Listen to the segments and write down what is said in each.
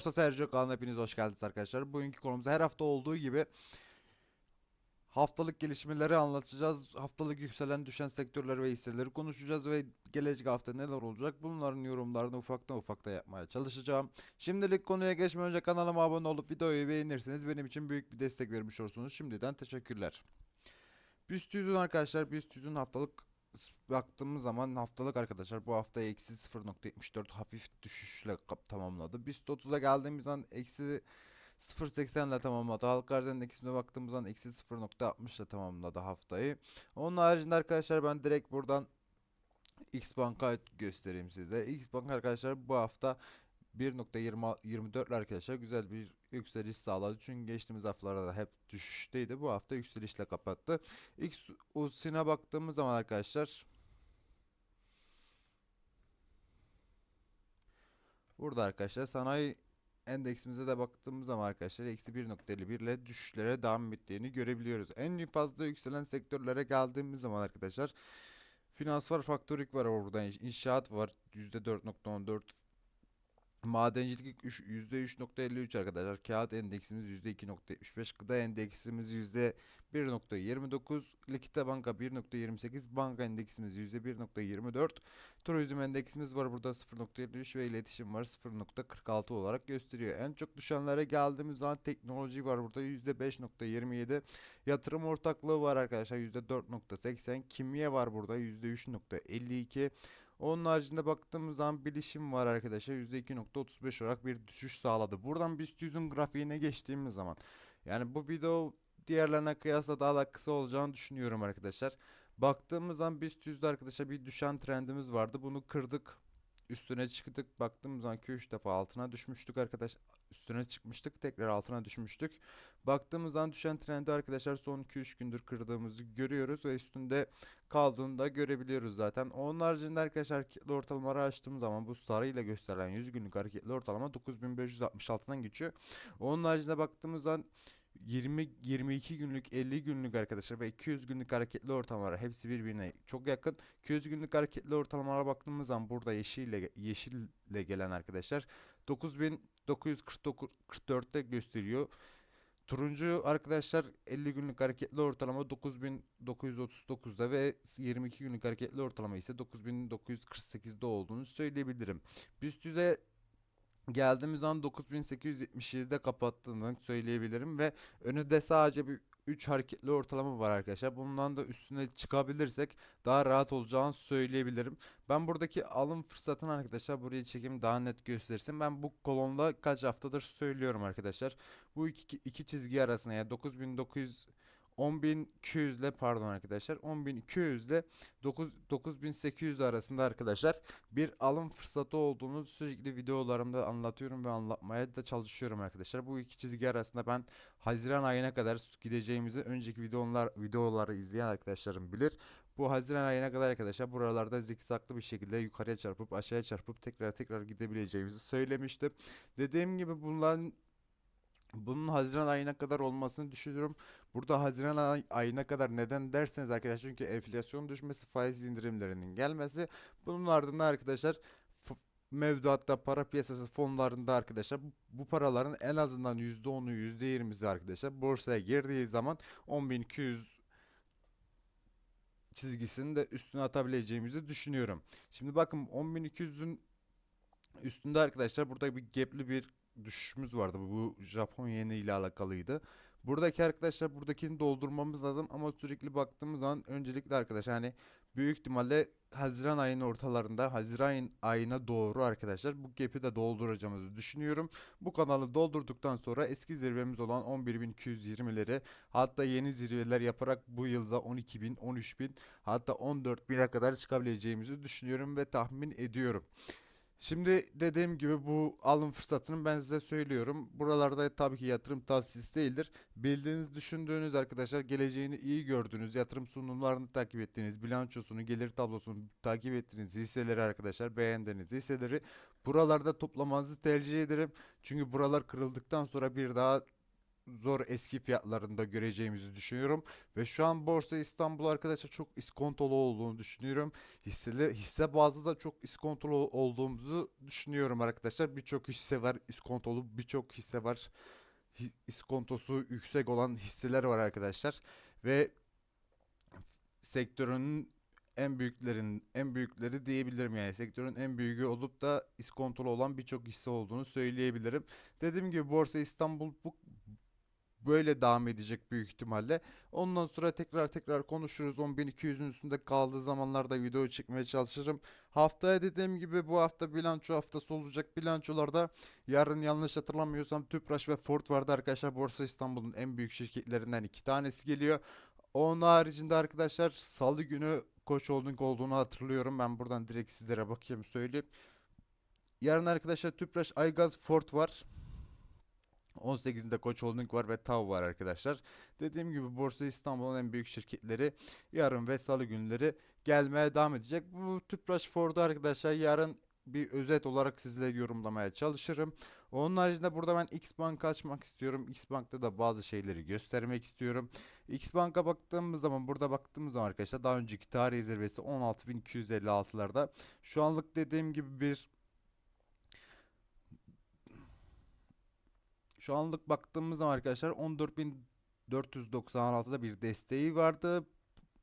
Borsa Sergio kanalına hepiniz hoş geldiniz arkadaşlar. Bugünkü konumuz her hafta olduğu gibi haftalık gelişmeleri anlatacağız. Haftalık yükselen düşen sektörleri ve hisseleri konuşacağız ve gelecek hafta neler olacak bunların yorumlarını ufaktan ufakta yapmaya çalışacağım. Şimdilik konuya geçmeden önce kanalıma abone olup videoyu beğenirseniz benim için büyük bir destek vermiş olursunuz. Şimdiden teşekkürler. BIST 100'ün arkadaşlar BIST 100'ün haftalık baktığımız zaman haftalık arkadaşlar bu hafta eksi 0.74 hafif düşüşle tamamladı. BIST 30'a geldiğimiz an eksi 0.80 ile tamamladı. Halk arz endeksine baktığımız zaman eksi 0.60 ile tamamladı haftayı. Onun haricinde arkadaşlar ben direkt buradan X Bank'a göstereyim size. X Bank arkadaşlar bu hafta 1.24 ile arkadaşlar güzel bir yükseliş sağladı. Çünkü geçtiğimiz haftalarda da hep düşüşteydi. Bu hafta yükselişle kapattı. X USİN'e baktığımız zaman arkadaşlar Burada arkadaşlar sanayi endeksimize de baktığımız zaman arkadaşlar eksi 1.51 ile düşüşlere devam ettiğini görebiliyoruz. En fazla yükselen sektörlere geldiğimiz zaman arkadaşlar finans var, faktörük var orada, inşaat var %4.14 Madencilik üç- %3.53 arkadaşlar. Kağıt endeksimiz %2.75. Gıda endeksimiz %1.29. Likita banka 1.28. Banka endeksimiz %1.24. Turizm endeksimiz var burada 0.53 ve iletişim var 0.46 olarak gösteriyor. En çok düşenlere geldiğimiz zaman teknoloji var burada %5.27. Yatırım ortaklığı var arkadaşlar %4.80. Kimya var burada %3.52. Onun haricinde baktığımız zaman bilişim var arkadaşlar %2.35 olarak bir düşüş sağladı. Buradan BIST 100'ün grafiğine geçtiğimiz zaman yani bu video diğerlerine kıyasla daha da kısa olacağını düşünüyorum arkadaşlar. Baktığımız zaman BIST 100'de arkadaşlar bir düşen trendimiz vardı. Bunu kırdık. Üstüne çıktık. Baktığımız zaman 2-3 defa altına düşmüştük arkadaş. Üstüne çıkmıştık. Tekrar altına düşmüştük. Baktığımız zaman düşen trendi arkadaşlar son 2-3 gündür kırdığımızı görüyoruz ve üstünde kaldığını da görebiliyoruz zaten. Onun haricinde arkadaşlar hareketli ortalamaları açtığım zaman bu sarıyla gösterilen 100 günlük hareketli ortalama 9566'dan geçiyor. Onun haricinde baktığımız zaman 20 22 günlük 50 günlük arkadaşlar ve 200 günlük hareketli ortalamalar hepsi birbirine çok yakın. 200 günlük hareketli ortalamalara baktığımız zaman burada yeşille yeşille gelen arkadaşlar 9944'te gösteriyor. Turuncu arkadaşlar 50 günlük hareketli ortalama 9939'da ve 22 günlük hareketli ortalama ise 9948'de olduğunu söyleyebilirim. BIST 100'e geldiğimiz an 9877'de kapattığını söyleyebilirim ve önünde sadece bir 3 hareketli ortalama var arkadaşlar. Bundan da üstüne çıkabilirsek daha rahat olacağını söyleyebilirim. Ben buradaki alım fırsatını arkadaşlar buraya çekeyim daha net göstersin. Ben bu kolonda kaç haftadır söylüyorum arkadaşlar. Bu iki, iki çizgi arasında yani 9900 10.200 ile pardon arkadaşlar 10.200 ile 9, 9800 arasında arkadaşlar bir alım fırsatı olduğunu sürekli videolarımda anlatıyorum ve anlatmaya da çalışıyorum arkadaşlar. Bu iki çizgi arasında ben Haziran ayına kadar gideceğimizi önceki videolar videoları izleyen arkadaşlarım bilir. Bu Haziran ayına kadar arkadaşlar buralarda zikzaklı bir şekilde yukarıya çarpıp aşağıya çarpıp tekrar tekrar gidebileceğimizi söylemiştim. Dediğim gibi bunların bunun Haziran ayına kadar olmasını düşünüyorum. Burada Haziran ay- ayına kadar neden derseniz arkadaşlar çünkü enflasyon düşmesi, faiz indirimlerinin gelmesi. Bunun ardından arkadaşlar mevduatta para piyasası fonlarında arkadaşlar bu, paraların en azından %10'u %20'si arkadaşlar borsaya girdiği zaman 10.200 çizgisini de üstüne atabileceğimizi düşünüyorum. Şimdi bakın 10.200'ün üstünde arkadaşlar burada bir gap'li bir düşüşümüz vardı. Bu Japon yeni ile alakalıydı. Buradaki arkadaşlar buradakini doldurmamız lazım ama sürekli baktığımız zaman öncelikle arkadaşlar hani büyük ihtimalle Haziran ayının ortalarında Haziran ayına doğru arkadaşlar bu gap'i de dolduracağımızı düşünüyorum. Bu kanalı doldurduktan sonra eski zirvemiz olan 11.220'leri hatta yeni zirveler yaparak bu yılda 12.000, 13.000 hatta 14.000'e kadar çıkabileceğimizi düşünüyorum ve tahmin ediyorum. Şimdi dediğim gibi bu alım fırsatını ben size söylüyorum. Buralarda tabii ki yatırım tavsiyesi değildir. Bildiğiniz, düşündüğünüz arkadaşlar geleceğini iyi gördüğünüz, yatırım sunumlarını takip ettiğiniz, bilançosunu, gelir tablosunu takip ettiğiniz hisseleri arkadaşlar beğendiğiniz hisseleri buralarda toplamanızı tercih ederim. Çünkü buralar kırıldıktan sonra bir daha zor eski fiyatlarında göreceğimizi düşünüyorum. Ve şu an Borsa İstanbul arkadaşlar çok iskontolu olduğunu düşünüyorum. Hisseli, hisse bazı da çok iskontolu olduğumuzu düşünüyorum arkadaşlar. Birçok hisse var iskontolu, birçok hisse var iskontosu yüksek olan hisseler var arkadaşlar. Ve sektörün en büyüklerin en büyükleri diyebilirim yani sektörün en büyüğü olup da iskontolu olan birçok hisse olduğunu söyleyebilirim. Dediğim gibi Borsa İstanbul bu böyle devam edecek büyük ihtimalle. Ondan sonra tekrar tekrar konuşuruz. 10.200'ün üstünde kaldığı zamanlarda video çekmeye çalışırım. Haftaya dediğim gibi bu hafta bilanço haftası olacak. Bilançolarda yarın yanlış hatırlamıyorsam Tüpraş ve Ford vardı arkadaşlar. Borsa İstanbul'un en büyük şirketlerinden iki tanesi geliyor. Onun haricinde arkadaşlar salı günü Koç Holding olduğunu hatırlıyorum. Ben buradan direkt sizlere bakayım söyleyeyim. Yarın arkadaşlar Tüpraş, Aygaz, Ford var. 18'inde Koç Holding var ve TAV var arkadaşlar. Dediğim gibi Borsa İstanbul'un en büyük şirketleri yarın ve salı günleri gelmeye devam edecek. Bu Tüpraş Ford'u arkadaşlar yarın bir özet olarak sizlere yorumlamaya çalışırım. Onun haricinde burada ben X Bank'a açmak istiyorum. X Bank'ta da bazı şeyleri göstermek istiyorum. X Bank'a baktığımız zaman burada baktığımız zaman arkadaşlar daha önceki tarih zirvesi 16.256'larda. Şu anlık dediğim gibi bir Şu anlık baktığımız zaman arkadaşlar 14.496'da bir desteği vardı.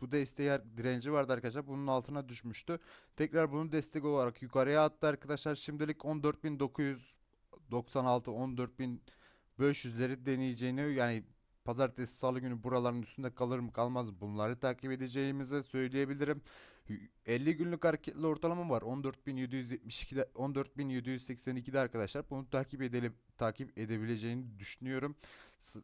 Bu desteği direnci vardı arkadaşlar. Bunun altına düşmüştü. Tekrar bunu destek olarak yukarıya attı arkadaşlar. Şimdilik 14.996 14.500'leri deneyeceğini yani pazartesi salı günü buraların üstünde kalır mı kalmaz bunları takip edeceğimizi söyleyebilirim. 50 günlük hareketli ortalama var. 14.772'de 14.782'de arkadaşlar. Bunu takip edelim takip edebileceğini düşünüyorum.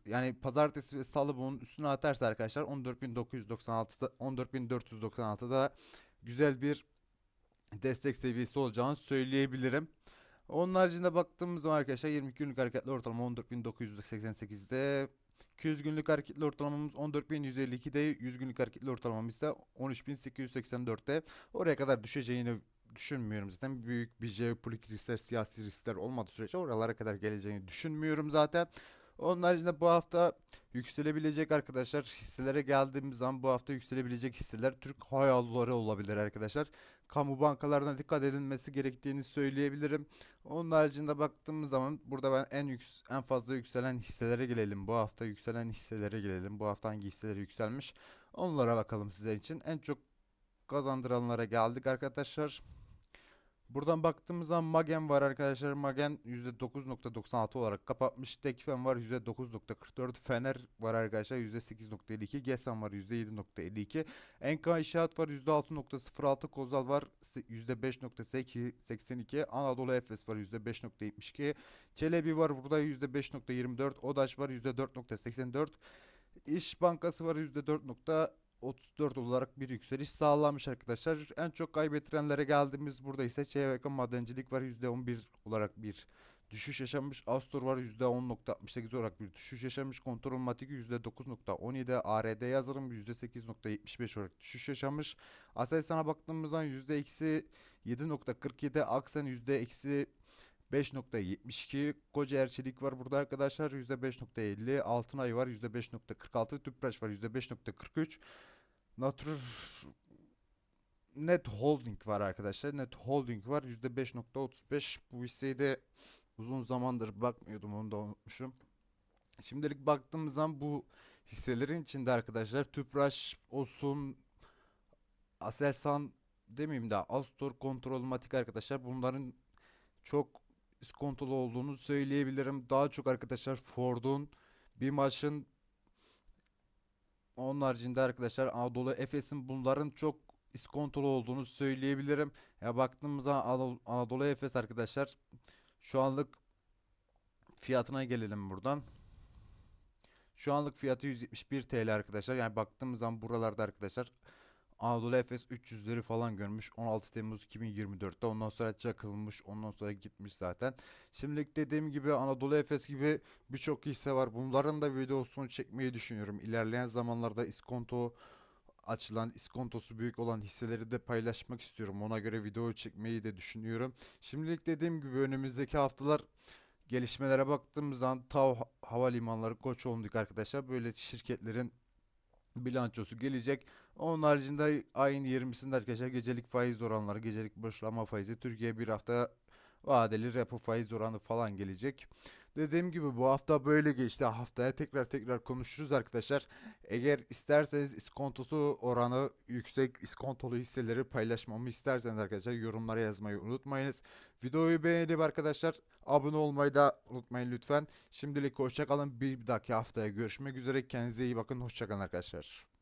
Yani pazartesi ve salı bunun üstüne atarsa arkadaşlar 14.996'da 14.496'da güzel bir destek seviyesi olacağını söyleyebilirim. Onun haricinde baktığımız zaman arkadaşlar 22 günlük hareketli ortalama 14.988'de 200 günlük hareketli ortalamamız 14.152'de 100 günlük hareketli ortalamamız ise 13.884'te oraya kadar düşeceğini düşünmüyorum zaten büyük bir jeopolitik riskler siyasi riskler olmadığı sürece oralara kadar geleceğini düşünmüyorum zaten. Onun haricinde bu hafta yükselebilecek arkadaşlar hisselere geldiğimiz zaman bu hafta yükselebilecek hisseler Türk Hava Yolları olabilir arkadaşlar. Kamu bankalarına dikkat edilmesi gerektiğini söyleyebilirim. Onun haricinde baktığımız zaman burada ben en yüks en fazla yükselen hisselere gelelim. Bu hafta yükselen hisselere gelelim. Bu hafta hangi hisseler yükselmiş? Onlara bakalım sizler için. En çok kazandıranlara geldik arkadaşlar. Buradan baktığımız zaman Magen var arkadaşlar. Magen %9.96 olarak kapatmış. Tekfen var %9.44. Fener var arkadaşlar %8.52. Gesan var %7.52. NK İnşaat var %6.06. Kozal var %5.82. Anadolu Efes var %5.72. Çelebi var burada %5.24. Odaş var %4.84. İş Bankası var %4. 34 olarak bir yükseliş sağlamış arkadaşlar. En çok kaybettirenlere geldiğimiz burada ise çevre madencilik var %11 olarak bir düşüş yaşamış. Astor var %10.68 olarak bir düşüş yaşamış. Kontrol Matik %9.17. ARD yazılım %8.75 olarak düşüş yaşamış. Aselsan'a baktığımızda %-7.47. Aksen %- 5.72 Koca Çelik var burada arkadaşlar. %5.50 Altınay var %5.46 Tüpraş var %5.43 Natur Net Holding var arkadaşlar Net Holding var. %5.35 bu hisseyi de uzun zamandır bakmıyordum onu da unutmuşum. Şimdilik baktığımız zaman bu hisselerin içinde arkadaşlar Tüpraş olsun Aselsan demeyeyim de Astor Kontrolmatik arkadaşlar bunların çok iskontolu olduğunu söyleyebilirim. Daha çok arkadaşlar Ford'un bir maçın onun haricinde arkadaşlar Anadolu Efes'in bunların çok iskontolu olduğunu söyleyebilirim. Ya baktığımızda Anadolu, Efes arkadaşlar şu anlık fiyatına gelelim buradan. Şu anlık fiyatı 171 TL arkadaşlar. Yani baktığımız zaman buralarda arkadaşlar Anadolu Efes 300'leri falan görmüş 16 Temmuz 2024'te ondan sonra çakılmış ondan sonra gitmiş zaten. Şimdilik dediğim gibi Anadolu Efes gibi birçok hisse var. Bunların da videosunu çekmeyi düşünüyorum. İlerleyen zamanlarda iskonto açılan iskontosu büyük olan hisseleri de paylaşmak istiyorum. Ona göre video çekmeyi de düşünüyorum. Şimdilik dediğim gibi önümüzdeki haftalar gelişmelere baktığımızdan TAV ha- havalimanları Koçoğlu'nduk arkadaşlar. Böyle şirketlerin bilançosu gelecek. Onun haricinde ayın 20'sinde arkadaşlar gecelik faiz oranları, gecelik boşlama faizi, Türkiye bir hafta vadeli repo faiz oranı falan gelecek. Dediğim gibi bu hafta böyle geçti. Haftaya tekrar tekrar konuşuruz arkadaşlar. Eğer isterseniz iskontosu oranı yüksek iskontolu hisseleri paylaşmamı isterseniz arkadaşlar yorumlara yazmayı unutmayınız. Videoyu beğenip arkadaşlar abone olmayı da unutmayın lütfen. Şimdilik hoşçakalın. Bir dahaki haftaya görüşmek üzere. Kendinize iyi bakın. Hoşçakalın arkadaşlar.